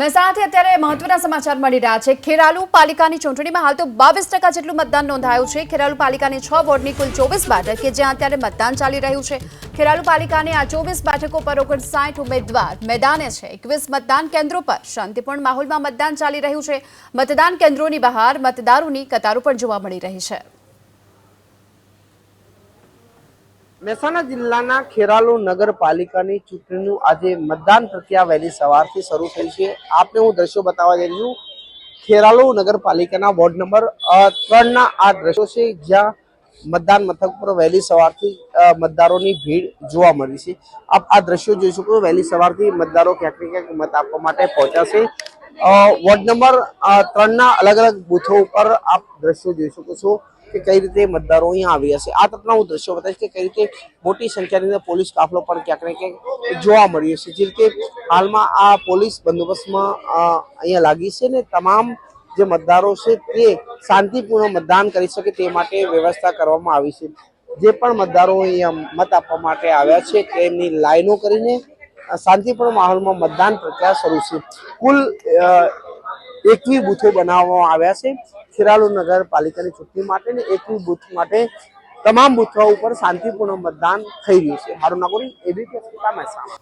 મહેસાણાથી અત્યારે મહત્વના સમાચાર મળી રહ્યા છે. ખેરાલુ પાલિકાની ચૂંટણીમાં હાલ તો બાવીસ ટકા જેટલું મતદાન નોંધાયું છે. ખેરાલુ પાલિકાની છ વોર્ડની કુલ ચોવીસ બેઠક કે જ્યાં અત્યારે મતદાન ચાલી રહ્યું છે. ખેરાલુ પાલિકાની આ ચોવીસ બેઠકો પર ઓગણસાઠ ઉમેદવાર મેદાને છે. એકવીસ મતદાન કેન્દ્રો પર શાંતિપૂર્ણ માહોલમાં મતદાન ચાલી રહ્યું છે. મતદાન કેન્દ્રોની બહાર મતદારોની કતારો પણ જોવા મળી રહી છે. મહેસાણા જિલ્લાના ખેરાલુ નગરપાલિકાની ચૂંટણીનું આજે મતદાન પ્રક્રિયા વહેલી સવારથી શરૂ થઈ છે. આપને હું દ્રશ્યો બતાવવા જઈ છું. ખેરાલુ નગરપાલિકાના વોર્ડ નંબર ત્રણના આ દ્રશ્યો છે, જ્યાં મતદાન મથક પર વહેલી સવારથી મતદારોની ભીડ જોવા મળી છે. આપ આ દ્રશ્યો જોઈ શકો વહેલી સવારથી મતદારો ક્યાંક ક્યાંક મત આપવા માટે પહોંચ્યા છે. વોર્ડ નંબર ત્રણના અલગ અલગ બૂથો ઉપર આપ દ્રશ્યો જોઈ શકો છો. કે કઈ રીતે મતદારો અહીંયા આવ્યા છે. આ તરફના હું દ્રશ્યો બતાવીશ કે કઈ રીતે મોટી સંખ્યાની અંદર પોલીસ કાફલો પણ ક્યાંક ને જોવા મળ્યો છે. જે રીતે હાલમાં આ પોલીસ બંદોબસ્તમાં અહીંયા લાગી છે ને તમામ જે મતદારો છે તે શાંતિપૂર્ણ મતદાન કરી શકે તે માટે વ્યવસ્થા કરવામાં આવી છે. જે પણ મતદારો અહીંયા મત આપવા માટે આવ્યા છે તેમની લાઈનો કરીને શાંતિપૂર્ણ માહોલમાં મતદાન પ્રક્રિયા શરૂ છે. કુલ એકવી બૂથો બનાવવામાં આવ્યા છે. ખેરાલુ નગરપાલિકાની ચૂંટણી માટે ને એકવી બુથ માટે તમામ બુથો ઉપર શાંતિપૂર્ણ મતદાન થઈ રહ્યું છે. મારું નામ એબીપી મહેસાણા.